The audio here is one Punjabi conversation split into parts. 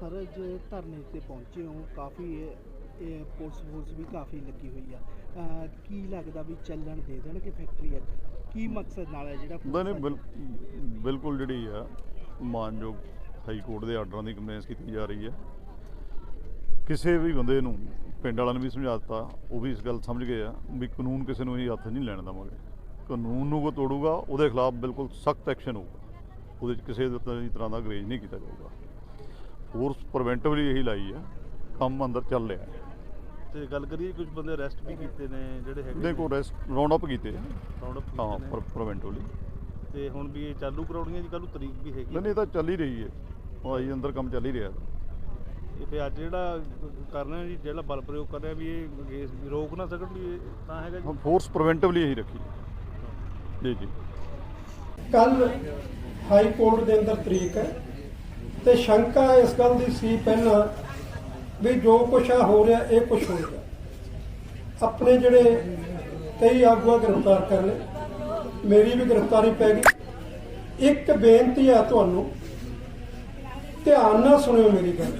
ਸਰ ਜੇ ਧਰਨੇ ਤੇ ਪਹੁੰਚੇ ਹੋ ਕਾਫੀ ਇਹ- ਪੁਲਿਸ ਫੋਰਸ ਵੀ ਕਾਫੀ ਲੱਗੀ ਹੋਈ ਆ। ਕੀ ਲੱਗਦਾ ਵੀ ਚੱਲਣ ਦੇ ਦੇਣਗੇ ਫੈਕਟਰੀ ਅੱਜ? ਕੀ ਮਕਸਦ ਨਾਲ ਹੈ ਜਿਹੜਾ ਨਹੀਂ ਨਹੀਂ ਬਿਲ- ਬਿਲਕੁਲ ਜਿਹੜੀ ਆ ਮਾਨਯੋਗ ਹਾਈ ਕੋਰਟ ਦੇ ਆਰਡਰਾਂ ਦੀ ਕੰਪਲੇਂਸ ਕੀਤੀ ਜਾ ਰਹੀ ਹੈ ਕਿਸੇ ਵੀ ਬੰਦੇ ਨੂੰ ਪਿੰਡ ਵਾਲਿਆਂ ਨੇ ਵੀ ਸਮਝਾ ਦਿੱਤਾ ਉਹ ਵੀ ਇਸ ਗੱਲ ਸਮਝ ਗਏ ਆ ਵੀ ਕਾਨੂੰਨ ਕਿਸੇ ਨੂੰ ਇਹ ਹੱਥ ਨਹੀਂ ਲੈਣ ਦੇਵਾਂਗੇ। ਕਾਨੂੰਨ ਨੂੰ ਕੋ ਤੋੜੂਗਾ ਉਹਦੇ ਖਿਲਾਫ ਬਿਲਕੁਲ ਸਖਤ ਐਕਸ਼ਨ ਹੋਊਗਾ। ਉਹਦੇ 'ਚ ਕਿਸੇ ਤਰ੍ਹਾਂ ਦੀ ਤਰ੍ਹਾਂ ਦਾ ਗਰੇਜ ਨਹੀਂ ਕੀਤਾ ਜਾਊਗਾ। ਫੋਰਸ ਪ੍ਰੀਵੈਂਟਿਵਲੀ ਇਹੀ ਲਾਈ ਹੈ ਕੰਮ ਅੰਦਰ ਚੱਲ ਰਿਹਾ। ਹੈ ਤੇ ਗੱਲ ਕਰੀਏ ਕੁਝ ਬੰਦੇ ਅਰੈਸਟ ਵੀ ਕੀਤੇ ਨੇ ਜਿਹੜੇ ਹੈਗੇ ਇਹਦੇ ਕੋਲ ਰੈਸਟ ਰਾਉਂਡ ਅਪ ਕੀਤੇ। ਰਾਉਂਡ ਅਪ ਹਾਂ ਪ੍ਰੀਵੈਂਟਿਵਲੀ ਤੇ ਹੁਣ ਵੀ ਇਹ ਚਾਲੂ ਕਰਾਉਣੀਆਂ ਜੀ ਕੱਲ ਨੂੰ ਤਰੀਕ ਵੀ ਹੈਗੀ। ਨਹੀਂ ਨਹੀਂ ਇਹ ਤਾਂ ਚੱਲ ਹੀ ਰਹੀ ਹੈ। ਉਹ ਆਈ ਅੰਦਰ ਕੰਮ ਚੱਲ ਹੀ ਰਿਹਾ। ਇਹ ਫਿਰ ਅੱਜ ਜਿਹੜਾ ਕਰਨਾ ਜੀ ਜਿਹੜਾ ਬਲ ਪ੍ਰਯੋਗ ਕਰ ਰਿਹਾ ਵੀ ਇਹ ਕੇਸ ਰੋਕ ਨਾ ਸਕਣ ਵੀ ਤਾਂ ਹੈਗਾ ਜੀ। ਹੁਣ ਫੋਰਸ ਪ੍ਰੀਵੈਂਟਿਵਲੀ ਇਹੀ ਰੱਖੀ। ਜੀ ਜੀ। ਕੱਲ ਹਾਈ ਕੋਰਟ ਦੇ ਅੰਦਰ ਤਰੀਕ ਹੈ। ਤੇ ਸ਼ੰਕਾ ਇਸ ਗੱਲ ਦੀ ਸੀ ਪਹਿਲਾਂ ਵੀ ਜੋ ਕੁਛ ਆ ਹੋ ਰਿਹਾ, ਇਹ ਕੁਛ ਹੋ ਰਿਹਾ। ਆਪਣੇ ਜਿਹੜੇ ਕਈ ਆਗੂਆਂ ਗ੍ਰਿਫਤਾਰ ਕਰ ਲਏ, ਮੇਰੀ ਵੀ ਗ੍ਰਿਫਤਾਰੀ ਪੈ ਗਈ। ਇੱਕ ਬੇਨਤੀ ਆ ਤੁਹਾਨੂੰ, ਧਿਆਨ ਨਾਲ ਸੁਣਿਓ ਮੇਰੀ ਗੱਲ।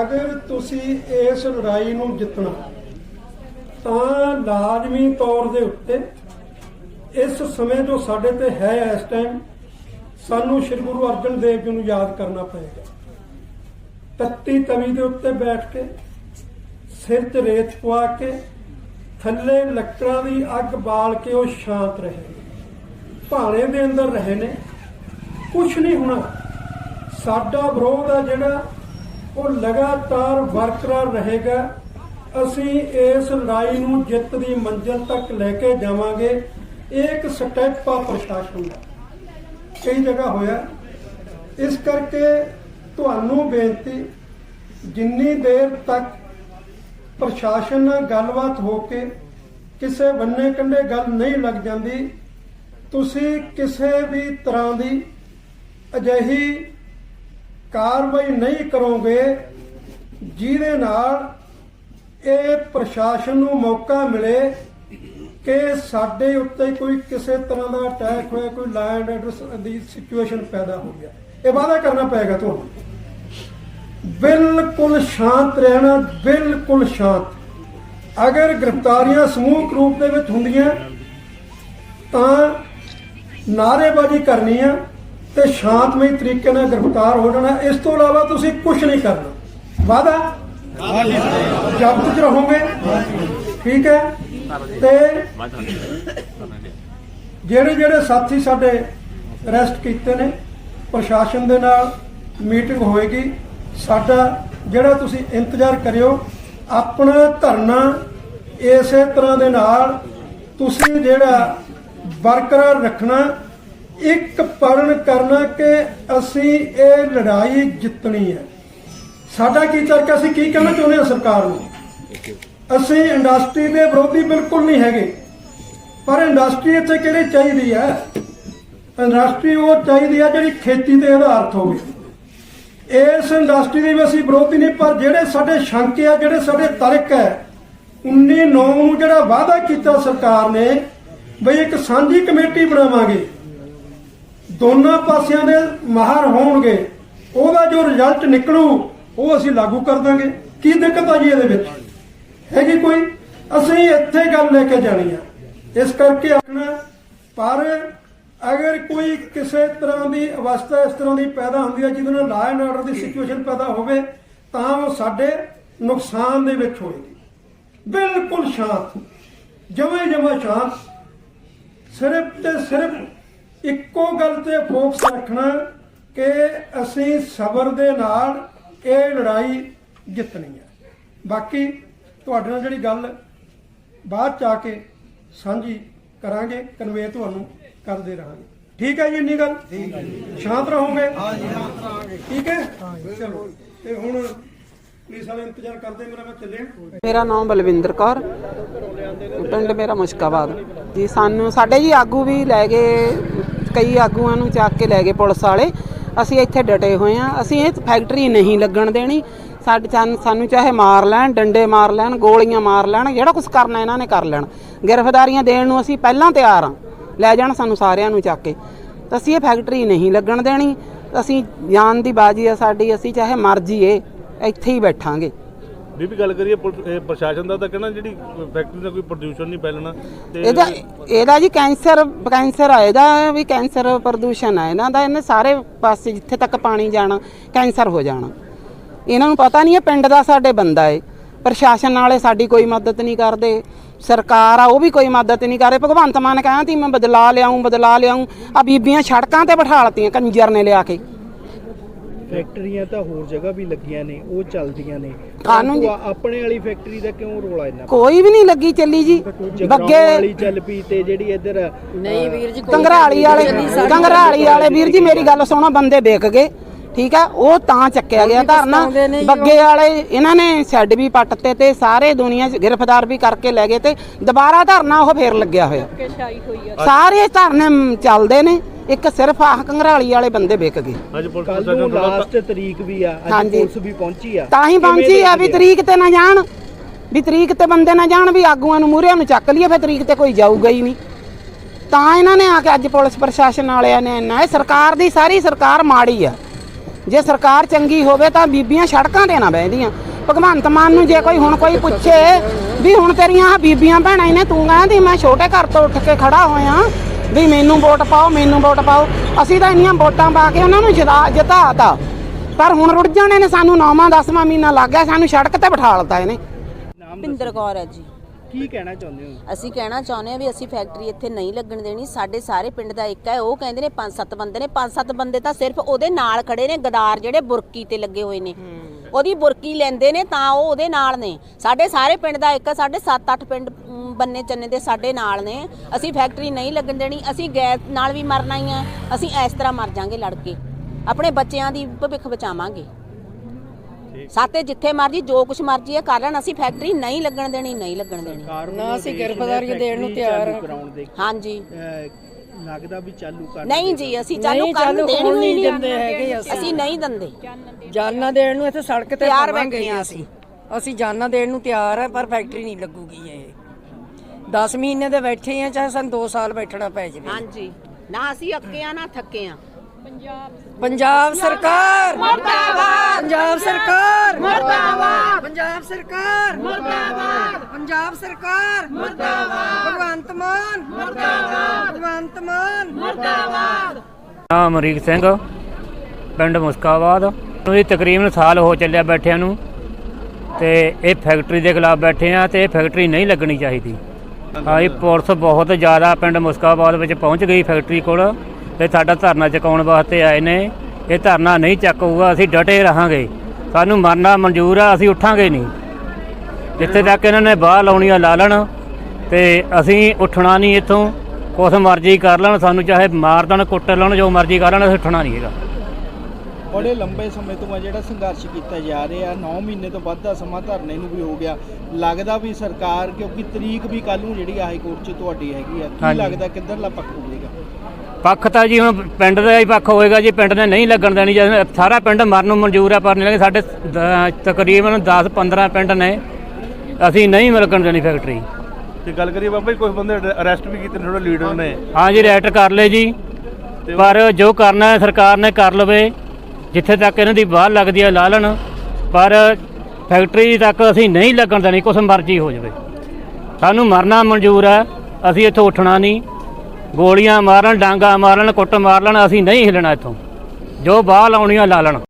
ਅਗਰ ਤੁਸੀਂ ਇਸ ਲੜਾਈ ਨੂੰ ਜਿੱਤਣਾ, ਤਾਂ ਲਾਜ਼ਮੀ ਤੌਰ ਦੇ ਉੱਤੇ ਇਸ ਸਮੇਂ ਜੋ ਸਾਡੇ ਤੇ ਹੈ ਇਸ ਟਾਈਮ ਸਾਨੂੰ ਸ੍ਰੀ ਗੁਰੂ ਅਰਜਨ ਦੇਵ ਜੀ ਨੂੰ ਯਾਦ ਕਰਨਾ ਪਏਗਾ। ਤੱਤੀ ਤਵੀ ਦੇ ਉੱਤੇ ਬੈਠ ਕੇ, ਸਿਰ 'ਚ ਰੇਤ ਪਵਾ ਕੇ, ਥੱਲੇ ਲੱਕੜਾਂ ਦੀ ਅੱਗ ਬਾਲ ਕੇ ਉਹ ਸ਼ਾਂਤ ਰਹੇ। ਭਾਣੇ ਦੇ ਅੰਦਰ ਰਹੇ ਨੇ। ਕੁਝ ਨਹੀਂ ਹੋਣਾ। ਸਾਡਾ ਵਿਰੋਧ ਆ ਜਿਹੜਾ, ਉਹ ਲਗਾਤਾਰ ਬਰਕਰਾਰ ਰਹੇਗਾ। ਅਸੀਂ ਇਸ ਲੜਾਈ ਨੂੰ ਜਿੱਤ ਦੀ ਮੰਜ਼ਿਲ ਤੱਕ ਲੈ ਕੇ ਜਾਵਾਂਗੇ। ਇਹ ਇੱਕ ਸਟੈਪ ਆ ਪ੍ਰਸ਼ਾਸਨ ਦਾ। ਕਈ ਜਗ੍ਹਾ ਹੋਇਆ ਇਸ ਕਰਕੇ ਤੁਹਾਨੂੰ ਬੇਨਤੀ, ਜਿੰਨੀ ਦੇਰ ਤੱਕ ਪ੍ਰਸ਼ਾਸਨ ਨਾਲ ਗੱਲਬਾਤ ਹੋ ਕੇ ਕਿਸੇ ਬੰਨੇ ਕੰਢੇ ਗੱਲ ਨਹੀਂ ਲੱਗ ਜਾਂਦੀ, ਤੁਸੀਂ ਕਿਸੇ ਵੀ ਤਰ੍ਹਾਂ ਦੀ ਅਜਿਹੀ ਕਾਰਵਾਈ ਨਹੀਂ ਕਰੋਗੇ, ਜਿਹਦੇ ਨਾਲ ਇਹ ਪ੍ਰਸ਼ਾਸਨ ਨੂੰ ਮੌਕਾ ਮਿਲੇ ਕਿ ਸਾਡੇ ਉੱਤੇ ਕੋਈ ਕਿਸੇ ਤਰ੍ਹਾਂ ਦਾ ਅਟੈਕ ਹੋਇਆ ਕੋਈ ਲੈਂਡ ਐਡਰਸ ਦੀ ਸਿਚੁਏਸ਼ਨ ਪੈਦਾ ਹੋ ਗਿਆ। ਇਹ ਵਾਅਦਾ ਕਰਨਾ ਪਏਗਾ ਤੁਹਾਨੂੰ। ਬਿਲਕੁਲ ਸ਼ਾਂਤ ਰਹਿਣਾ ਬਿਲਕੁਲ ਸ਼ਾਂਤ। ਅਗਰ ਗ੍ਰਿਫਤਾਰੀਆਂ ਸਮੂਹਕ ਰੂਪ ਦੇ ਵਿੱਚ ਹੁੰਦੀਆਂ ਤਾਂ ਨਾਅਰੇਬਾਜ਼ੀ ਕਰਨੀ ਆ ਤੇ ਸ਼ਾਂਤਮਈ ਤਰੀਕੇ ਨਾਲ ਗ੍ਰਿਫਤਾਰ ਹੋ ਜਾਣਾ। ਇਸ ਤੋਂ ਇਲਾਵਾ ਤੁਸੀਂ ਕੁਝ ਨਹੀਂ ਕਰਨਾ। ਵਾਦਾ ਜਬਤ ਚ ਰਹੋਗੇ। ਠੀਕ ਹੈ? ਤੇ ਜਿਹੜੇ ਜਿਹੜੇ ਸਾਥੀ ਸਾਡੇ ਅਰੈਸਟ ਕੀਤੇ ਨੇ ਪ੍ਰਸ਼ਾਸਨ ਦੇ ਨਾਲ ਮੀਟਿੰਗ ਹੋਏਗੀ। ਸਾਡਾ ਜਿਹੜਾ ਤੁਸੀਂ ਇੰਤਜ਼ਾਰ ਕਰਿਓ ਆਪਣਾ ਧਰਨਾ ਇਸੇ ਤਰ੍ਹਾਂ ਦੇ ਨਾਲ ਤੁਸੀਂ ਜਿਹੜਾ ਬਰਕਰਾਰ ਰੱਖਣਾ ਇੱਕ ਪਰਨ ਕਰਨਾ ਕਿ ਅਸੀਂ ਇਹ ਲੜਾਈ ਜਿੱਤਣੀ ਹੈ। ਸਾਡਾ ਕੀ ਹੈ? ਅਸੀਂ ਕੀ ਕਹਿਣਾ ਚਾਹੁੰਦੇ ਹਾਂ ਸਰਕਾਰ ਨੂੰ? ਅਸੀਂ ਇੰਡਸਟਰੀ ਦੇ ਵਿਰੋਧੀ ਬਿਲਕੁਲ ਨਹੀਂ ਹੈਗੇ। ਪਰ ਇੰਡਸਟਰੀ ਇੱਥੇ ਕਿਹੜੀ ਚਾਹੀਦੀ ਹੈ? ਇੰਡਸਟਰੀ ਉਹ ਚਾਹੀਦੀ ਹੈ ਜਿਹੜੀ ਖੇਤੀ ਤੇ ਆਧਾਰਿਤ ਹੋਵੇ। ਇਸ ਇੰਡਸਟਰੀ ਦੇ ਵੀ ਅਸੀਂ ਵਿਰੋਧੀ ਨਹੀਂ, ਪਰ ਜਿਹੜੇ ਸਾਡੇ ਸ਼ੰਕੇ ਆ, ਜਿਹੜੇ ਸਾਡੇ ਤਰਕ ਹੈ 19 9 ਨੂੰ ਜਿਹੜਾ ਵਾਅਦਾ ਕੀਤਾ ਸਰਕਾਰ ਨੇ ਬਈ ਇੱਕ ਸਾਂਝੀ ਕਮੇਟੀ ਬਣਾਵਾਂਗੇ। ਦੋਨਾਂ ਪਾਸਿਆਂ ਦੇ ਮਾਹਰ ਹੋਣਗੇ। ਉਹਦਾ ਜੋ ਰਿਜ਼ਲਟ ਨਿਕਲੂ, ਉਹ ਅਸੀਂ ਲਾਗੂ ਕਰ ਦਾਂਗੇ। ਕੀ ਦਿੱਕਤ ਆ ਜੀ ਇਹਦੇ ਵਿੱਚ? ਹੈਗੀ ਕੋਈ? ਅਸੀਂ ਇੱਥੇ ਗੱਲ ਲੈ ਕੇ ਜਾਣੀ ਆ। ਇਸ ਕਰਕੇ ਆਖਣਾ, ਪਰ ਅਗਰ ਕੋਈ ਕਿਸੇ ਤਰ੍ਹਾਂ ਦੀ ਅਵਸਥਾ ਇਸ ਤਰ੍ਹਾਂ ਦੀ ਪੈਦਾ ਹੁੰਦੀ ਹੈ ਜਿਹਦੇ ਨਾਲ ਲਾਅ ਐਂਡ ਆਰਡਰ ਦੀ ਸਿਚੁਏਸ਼ਨ ਪੈਦਾ ਹੋਵੇ, ਤਾਂ ਉਹ ਸਾਡੇ ਨੁਕਸਾਨ ਦੇ ਵਿੱਚ ਹੋਏਗੀ। ਬਿਲਕੁਲ ਸ਼ਾਂਤ। ਜਮੇ ਜਮਾ ਸ਼ਾਂਤ। ਸਿਰਫ ਤੇ ਸਿਰਫ ਇੱਕੋ ਗੱਲ ਤੇ ਫੋਕਸ ਰੱਖਣਾ ਕਿ ਅਸੀਂ ਸਬਰ ਦੇ ਨਾਲ ਇਹ ਲੜਾਈ ਜਿੱਤਣੀ ਹੈ ਬਾਕੀ ਤੁਹਾਡੇ ਨਾਲ ਜਿਹੜੀ ਗੱਲ ਬਾਅਦ ਚ ਆ ਕੇ ਸਾਂਝੀ ਕਰਾਂਗੇ ਕਨਵੇ ਤੁਹਾਨੂੰ ਕਰਦੇ ਰਹਾਂਗੇ। ਠੀਕ ਹੈ ਜੀ ਇੰਨੀ ਗੱਲ? ਠੀਕ ਹੈ ਸ਼ਾਂਤ ਰਹੋਗੇ? ਹਾਂ ਜੀ ਸ਼ਾਂਤ ਰਹਾਂਗੇ। ਠੀਕ ਹੈ? ਚਲੋ ਤੇ ਹੁਣ ਪੁਲਿਸ ਵਾਲੇ ਇੰਤਜ਼ਾਰ ਕਰਦੇ ਮੇਰਾ ਮੈਂ ਚੱਲਿਆ। ਮੇਰਾ ਨਾਮ ਬਲਵਿੰਦਰ ਕੌਰ। ਪਿੰਡ ਮੇਰਾ ਮੁਸ਼ਕਾਬਾਦ। ਜੀ ਸਾਨੂੰ ਸਾਡੇ ਜੀ ਆਗੂ ਵੀ ਲੈ ਗਏ ਕਈ ਆਗੂਆਂ ਨੂੰ ਚੱਕ ਕੇ ਲੈ ਗਏ ਪੁਲਿਸ ਵਾਲੇ। ਅਸੀਂ ਇੱਥੇ ਡਟੇ ਹੋਏ ਆ ਅਸੀਂ ਇਹ ਫੈਕਟਰੀ ਨਹੀਂ ਲੱਗਣ ਦੇਣੀ। ਸਾਡੇ ਸਾਨੂੰ- ਚਾਹੇ ਮਾਰ ਲੈਣ, ਡੰਡੇ ਮਾਰ ਲੈਣ, ਗੋਲੀਆਂ ਮਾਰ ਲੈਣ, ਜਿਹੜਾ ਕੁਝ ਕਰਨਾ ਇਹਨਾਂ ਨੇ ਕਰ ਲੈਣ। ਗ੍ਰਿਫਤਾਰੀਆਂ ਦੇਣ ਨੂੰ ਅਸੀਂ ਪਹਿਲਾਂ ਤਿਆਰ ਆ ਲੈ ਜਾਣ ਸਾਨੂੰ ਸਾਰਿਆਂ ਨੂੰ ਚੱਕ ਕੇ। ਤਾਂ ਅਸੀਂ ਇਹ ਫੈਕਟਰੀ ਨਹੀਂ ਲੱਗਣ ਦੇਣੀ। ਅਸੀਂ ਜਾਨ ਦੀ ਬਾਜੀ ਆ ਸਾਡੀ। ਅਸੀਂ ਚਾਹੇ ਮਰ ਜੀਏ ਇੱਥੇ ਹੀ ਬੈਠਾਂਗੇ। ਬੀਬੀ, ਗੱਲ ਕਰੀਏ ਪੁਲਿਸ- ਇਹ ਪ੍ਰਸ਼ਾਸਨ ਦਾ ਤਾਂ ਕਹਿਣਾ ਜਿਹੜੀ ਫੈਕਟਰੀ ਦਾ ਕੋਈ ਪ੍ਰਦੂਸ਼ਣ ਨਹੀਂ ਫੈਲਣਾ ਤੇ ਇਹਦਾ ਇਹਦਾ ਜੀ ਕੈਂਸਰ ਕੈਂਸਰ ਆ, ਇਹਦਾ ਵੀ ਕੈਂਸਰ ਪ੍ਰਦੂਸ਼ਣ ਆ। ਇਹਨਾਂ ਦਾ ਇਹਨੇ ਸਾਰੇ ਪਾਸੇ ਜਿੱਥੇ ਤੱਕ ਪਾਣੀ ਜਾਣਾ, ਕੈਂਸਰ ਹੋ ਜਾਣਾ। ਇਹਨਾਂ ਨੂੰ ਪਤਾ ਨਹੀਂ ਇਹ ਪਿੰਡ ਦਾ ਸਾਡੇ ਬੰਦਾ ਏ। ਪ੍ਰਸ਼ਾਸਨ ਵਾਲੇ ਸਾਡੀ ਕੋਈ ਮਦਦ ਨਹੀਂ ਕਰਦੇ। ਸਰਕਾਰ ਆ, ਉਹ ਵੀ ਕੋਈ ਮਦਦ ਨਹੀਂ ਕਰ ਰਹੀ। ਭਗਵੰਤ ਮਾਨ ਕਹਿੰਦਾ ਤੀ ਮੈਂ ਬਦਲਾ ਲਿਆਉਂ ਬਦਲਾ ਲਿਆਉਂ ਆ ਬੀਬੀਆਂ ਸੜਕਾਂ ਤੇ ਬਿਠਾ ਲਤੀਆਂ, ਕੰਜਰ ਨੇ ਲਿਆ ਕੇ। ਫੈਕਟਰੀਆਂ ਤਾਂ ਹੋਰ ਜਗ੍ਹਾ ਵੀ ਲੱਗੀਆਂ ਨੇ ਉਹ ਚੱਲਦੀਆਂ ਨੇ। ਕਾਨੂੰਨ ਜੀ- ਆਪਣੇ ਵਾਲੀ ਫੈਕਟਰੀ ਦਾ ਕਿਉਂ ਰੋਲਾ ਇੰਨਾ ਕੋਈ ਵੀ ਨਹੀਂ ਲੱਗੀ ਚੱਲੀ ਜੀ। ਜਗਰਾਉਂ ਬੱਗੇ ਵਾਲੀ ਚੱਲ ਪਈ ਤੇ ਜਿਹੜੀ ਇੱਧਰ ਨਹੀਂ ਵੀਰ ਜੀ ਕੰਗਰਾਲੀ ਵਾਲੇ ਕੰਗਰਾਲੀ ਵਾਲੇ ਵੀਰ ਜੀ ਮੇਰੀ ਗੱਲ ਸੁਣੋ ਬੰਦੇ ਵਿਕ ਗਏ ਠੀਕ ਆ? ਉਹ ਤਾਂ ਚੱਕਿਆ ਗਿਆ ਧਰਨਾ। ਪਛਤਾਉਂਦੇ ਨੇ ਜੀ ਬੱਗੇ ਵਾਲੇ ਇਹਨਾਂ ਨੇ ਸ਼ੈੱਡ ਵੀ ਪੱਟਤੇ ਤੇ ਸਾਰੇ ਦੁਨੀਆ 'ਚ ਗ੍ਰਿਫਤਾਰ ਵੀ ਕਰਕੇ ਲੈ ਗਏ ਤੇ ਦੁਬਾਰਾ ਧਰਨਾ ਉਹ ਫੇਰ ਲੱਗਿਆ ਹੋਇਆ। ਸਾਰੇ ਧਰਨੇ ਮ, ਚੱਲਦੇ ਨੇ। ਇੱਕ ਸਿਰਫ ਆਹ ਕੰਗਰਾਲੀ ਵਾਲੇ ਬੰਦੇ ਵਿਕ ਗਏ। ਅੱਜ ਪੁਲਿਸ ਕੱਲ ਨੂੰ ਲਾਸਟ ਤਰੀਕ ਵੀ ਆ ਅੱਜ ਹਾਂਜੀ। ਪੁਲਿਸ ਵੀ ਪਹੁੰਚੀ ਆ। ਤਾਂ ਹੀ ਪਹੁੰਚੀ ਆ ਵੀ ਤਰੀਕ ਤੇ ਨਾ ਜਾਣ ਵੀ ਤਰੀਕ ਤੇ ਬੰਦੇ ਨਾ ਜਾਣ ਵੀ ਆਗੂਆਂ ਨੂੰ ਮੂਹਰਿਆਂ ਨੂੰ ਚੱਕ ਲਈਏ ਫਿਰ ਤਰੀਕ ਤੇ ਕੋਈ ਜਾਊਗਾ ਹੀ ਨਹੀਂ। ਤਾਂ ਇਹਨਾਂ ਨੇ ਆ ਕੇ ਅੱਜ ਪੁਲਿਸ ਪ੍ਰਸ਼ਾਸਨ ਵਾਲਿਆਂ ਨੇ ਨਾ ਇਹ ਸਰਕਾਰ ਦੀ ਸਾਰੀ ਸਰਕਾਰ ਮਾੜੀ ਆ। ਜੇ ਸਰਕਾਰ ਚੰਗੀ ਹੋਵੇ ਤਾਂ ਬੀਬੀਆਂ ਸੜਕਾਂ ਤੇ ਨਾ ਬਹਿੰਦੀਆਂ। ਭਗਵੰਤ ਮਾਨ ਨੂੰ ਜੇ ਕੋਈ ਹੁਣ ਕੋਈ ਪੁੱਛੇ ਵੀ ਹੁਣ ਤੇਰੀਆਂ ਆਹ ਬੀਬੀਆਂ ਭੈਣਾਂ ਨੇ ਤੂੰ ਕਹਿੰਦੀ ਮੈਂ ਛੋਟੇ ਘਰ ਤੋਂ ਉੱਠ ਕੇ ਖੜਾ ਹੋਇਆ ਵੀ ਮੈਨੂੰ ਵੋਟ ਪਾਓ ਮੈਨੂੰ ਵੋਟ ਪਾਓ। ਅਸੀਂ ਤਾਂ ਇੰਨੀਆਂ ਵੋਟਾਂ ਪਾ ਕੇ ਉਹਨਾਂ ਨੂੰ ਜਿਤਾ ਜਿਤਾਤਾ। ਪਰ ਹੁਣ ਰੁੜ ਜਾਣੇ ਨੇ ਸਾਨੂੰ ਨੌਵਾਂ 10ਵਾਂ ਮਹੀਨਾ ਲੱਗ ਗਿਆ ਸਾਨੂੰ ਸੜਕ ਤੇ ਬਿਠਾ ਲਤਾ ਇਹਨੇ ਭਿੰਦਰ ਕੌਰ ਹੈ ਜੀ। ਕੀ ਕਹਿਣਾ ਚਾਹੁੰਦੇ ਹੋ? ਅਸੀਂ ਕਹਿਣਾ ਚਾਹੁੰਦੇ ਹਾਂ ਵੀ ਅਸੀਂ ਫੈਕਟਰੀ ਇੱਥੇ ਨਹੀਂ ਲੱਗਣ ਦੇਣੀ। ਸਾਡੇ ਸਾਰੇ ਪਿੰਡ ਦਾ ਇੱਕ ਹੈ ਉਹ ਕਹਿੰਦੇ ਨੇ ਪੰਜ ਸੱਤ ਬੰਦੇ ਨੇ। ਪੰਜ ਸੱਤ ਬੰਦੇ ਤਾਂ ਸਿਰਫ ਉਹਦੇ ਨਾਲ ਖੜੇ ਨੇ ਗਦਾਰ ਜਿਹੜੇ ਬੁਰਕੀ ਤੇ ਲੱਗੇ ਹੋਏ ਨੇ। ਉਹਦੀ ਬੁਰਕੀ ਲੈਂਦੇ ਨੇ ਤਾਂ ਉਹ ਉਹਦੇ ਨਾਲ ਨੇ। ਸਾਡੇ ਸਾਰੇ ਪਿੰਡ ਦਾ ਇੱਕ ਹੈ, ਸਾਡੇ 7-8 ਪਿੰਡ ਬੰਨੇ ਚੰਨੇ ਦੇ ਸਾਡੇ ਨਾਲ ਨੇ। ਅਸੀਂ ਫੈਕਟਰੀ ਨਹੀਂ ਲੱਗਣ ਦੇਣੀ ਅਸੀਂ ਗੈਸ ਨਾਲ ਵੀ ਮਰਨਾ ਹੀ। ਆ ਅਸੀਂ ਇਸ ਤਰ੍ਹਾਂ ਮਰ ਜਾਾਂਗੇ ਲੜ ਕੇ ਆਪਣੇ ਬੱਚਿਆਂ ਦੀ ਭਵਿੱਖ ਬਚਾਵਾਂਗੇ। ਸਾਤੇ ਜਿੱਥੇ ਮਰਜ਼ੀ ਜੋ ਕੁਛ ਮਰਜ਼ੀ ਹੈ ਕਰ ਲੈਣ। ਅਸੀਂ ਫੈਕਟਰੀ ਨਹੀਂ ਲੱਗਣ ਦੇਣੀ ਨਹੀਂ ਲੱਗਣ ਦੇਣੀ। ਨਾ ਅਸੀਂ ਗ੍ਰਿਫਤਾਰੀ ਦੇਣ ਨੂੰ ਤਿਆਰ ਹਾਂਜੀ। ਲੱਗਦਾ ਵੀ ਚਾਲੂ ਕਰ ਨਹੀਂ ਜੀ ਅਸੀਂ ਚਾਲੂ ਕਰਨ ਦੇਣੀ ਹੋਈ ਨਹੀਂ ਦਿੰਦੇ ਹੈਗੇ ਅਸੀਂ। ਨਹੀਂ ਦਿੰਦੇ। ਜਾਨਾਂ ਦੇਣ ਨੂੰ ਇੱਥੇ ਸੜਕ ਤੇ ਤਿਆਰ ਬੈਠੇ ਅਸੀਂ। ਅਸੀਂ। ਜਾਨਾਂ ਦੇਣ ਨੂੰ ਤਿਆਰ ਹੈ ਪਰ ਫੈਕਟਰੀ ਨਹੀਂ ਲੱਗੂਗੀ ਇਹ। 10 ਮਹੀਨੇ ਦੇ ਬੈਠੇ ਆ ਚਾਹੇ ਸਾਨੂੰ 2 ਸਾਲ ਬੈਠਣਾ ਪੈ ਜਾਵੇ। ਹਾਂਜੀ। ਨਾ ਅਸੀਂ ਅੱਕੇ ਆ ਨਾ ਥੱਕੇ ਆ। ਪੰਜਾਬ ਸਰਕਾਰ। ਮਰਦਾਬਾਦ। ਪੰਜਾਬ ਸਰਕਾਰ। ਮਰਦਾਬਾਦ। ਪੰਜਾਬ ਸਰਕਾਰ। ਮਰਦਾਬਾਦ। ਪੰਜਾਬ ਸਰਕਾਰ। ਮਰਦਾਬਾਦ। ਭਗਵੰਤ ਮਾਨ। ਮਰਦਾਬਾਦ। ਭਗਵੰਤ ਮਾਨ। ਨਾਮ ਅਮਰੀਕ ਸਿੰਘ। ਪਿੰਡ ਮੁਸਕਾਬਾਦ। ਨੂੰ ਇਹ ਤਕਰੀਬਨ ਸਾਲ ਹੋ ਚੱਲਿਆ ਬੈਠਿਆਂ ਨੂੰ। ਤੇ ਇਹ ਫੈਕਟਰੀ ਦੇ ਖਿਲਾਫ ਬੈਠੇ ਆ ਤੇ ਇਹ ਫੈਕਟਰੀ ਨਹੀਂ ਲੱਗਣੀ ਚਾਹੀਦੀ। ਹਾਂਜੀ ਪੁਲਿਸ ਬਹੁਤ ਜ਼ਿਆਦਾ ਪਿੰਡ ਮੁਸਕਾਬਾਦ ਵਿੱਚ ਪਹੁੰਚ ਗਈ ਫੈਕਟਰੀ ਕੋਲ ਤੇ ਸਾਡਾ ਧਰਨਾ ਚੁਕਾਉਣ ਵਾਸਤੇ ਆਏ ਨੇ। ਇਹ ਧਰਨਾ ਨਹੀਂ ਚੱਕੂਗਾ, ਅਸੀਂ ਡਟੇ ਰਹਾਂਗੇ। ਸਾਨੂੰ ਮਰਨਾ ਮਨਜ਼ੂਰ ਆ, ਅਸੀਂ ਉੱਠਾਂਗੇ ਨਹੀਂ। ਜਿੱਥੇ ਤੱਕ ਇਹਨਾਂ ਨੇ ਬਾਹ ਲਾਉਣੀਆਂ ਲਾ ਲੈਣ ਤੇ ਅਸੀਂ ਉੱਠਣਾ ਨਹੀਂ ਇੱਥੋਂ। ਕੁਛ ਮਰਜ਼ੀ ਕਰ ਲੈਣ, ਸਾਨੂੰ ਚਾਹੇ ਮਾਰ ਦੇਣ, ਕੁੱਟ ਲੈਣ, ਜੋ ਮਰਜ਼ੀ ਕਰ ਲੈਣ, ਅਸੀਂ ਉੱਠਣਾ ਨਹੀਂ ਹੈਗਾ। ਬੜੇ ਲੰਬੇ ਸਮੇਂ ਤੋਂ ਆ ਜਿਹੜਾ ਸੰਘਰਸ਼ ਕੀਤਾ ਜਾ ਰਿਹਾ। 9 ਮਹੀਨੇ ਤੋਂ ਵੱਧ ਦਾ ਸਮਾਂ ਧਰਨੇ ਨੂੰ ਵੀ ਹੋ ਗਿਆ। ਲੱਗਦਾ ਵੀ ਸਰਕਾਰ ਕਿਉਂਕਿ ਤਰੀਕ ਵੀ ਕੱਲ ਨੂੰ ਜਿਹੜੀ ਹਾਈ ਕੋਰਟ 'ਚ ਤੁਹਾਡੀ ਹੈਗੀ ਆ ਕੀ। ਲੱਗਦਾ ਕਿੱਧਰਲਾ ਪੱਖ ਹੋਵੇਗਾ? ਪੱਖ ਤਾਂ ਜੀ ਹੁਣ ਪਿੰਡ ਦਾ ਹੀ ਪੱਖ ਹੋਏਗਾ ਜੀ ਪਿੰਡ ਨੇ ਨਹੀਂ ਲੱਗਣ ਦੇਣੀ ਜੇ ਸਾਰਾ ਪਿੰਡ ਮਰਨ ਨੂੰ ਮਨਜ਼ੂਰ ਹੈ ਪਰ ਨਹੀਂ ਲੱਗੇ ਸਾਡੇ ਤਕਰੀਬਨ 10 15 ਪਿੰਡ ਨੇ। ਅਸੀਂ ਨਹੀਂ ਲੱਗਣ ਦੇਣੀ ਫੈਕਟਰੀ। ਤੇ ਗੱਲ ਕਰੀਏ ਬਾਬਾ ਜੀ ਕੁਝ ਬੰਦੇ ਅਰੈਸਟ ਵੀ ਕੀਤੇ ਨੇ ਥੋੜਾ ਲੀਡਰ ਨੇ। ਹਾਂ ਜੀ ਰੈਟ ਕਰ ਲਏ ਜੀ। ਪਰ ਜੋ ਕਰਨਾ ਹੈ ਸਰਕਾਰ ਨੇ ਕਰ ਲਵੇ ਜਿੱਥੇ ਤੱਕ ਇਹਨਾਂ ਦੀ ਬਾਹਰ ਲੱਗਦੀ ਹੈ ਲਾ ਲੈਣ ਪਰ ਫੈਕਟਰੀ ਤੱਕ ਅਸੀਂ ਨਹੀਂ ਲੱਗਣ ਦੇਣੀ, ਕੁਛ ਮਰਜ਼ੀ ਹੋ ਜਾਵੇ। ਸਾਨੂੰ ਮਰਨਾ ਮਨਜ਼ੂਰ ਹੈ ਅਸੀਂ ਇੱਥੋਂ ਉੱਠਣਾ ਨਹੀਂ। ਗੋਲੀਆਂ ਮਾਰਨ, ਡਾਂਗਾ ਮਾਰਨ, ਕੁੱਟ ਮਾਰ ਲੈਣ ਅਸੀਂ ਨਹੀਂ ਹਿੱਲਣਾ ਇੱਥੋਂ। ਜੋ ਬਾਹ ਲਾਉਣੀਆਂ ਲਾ ਲੈਣ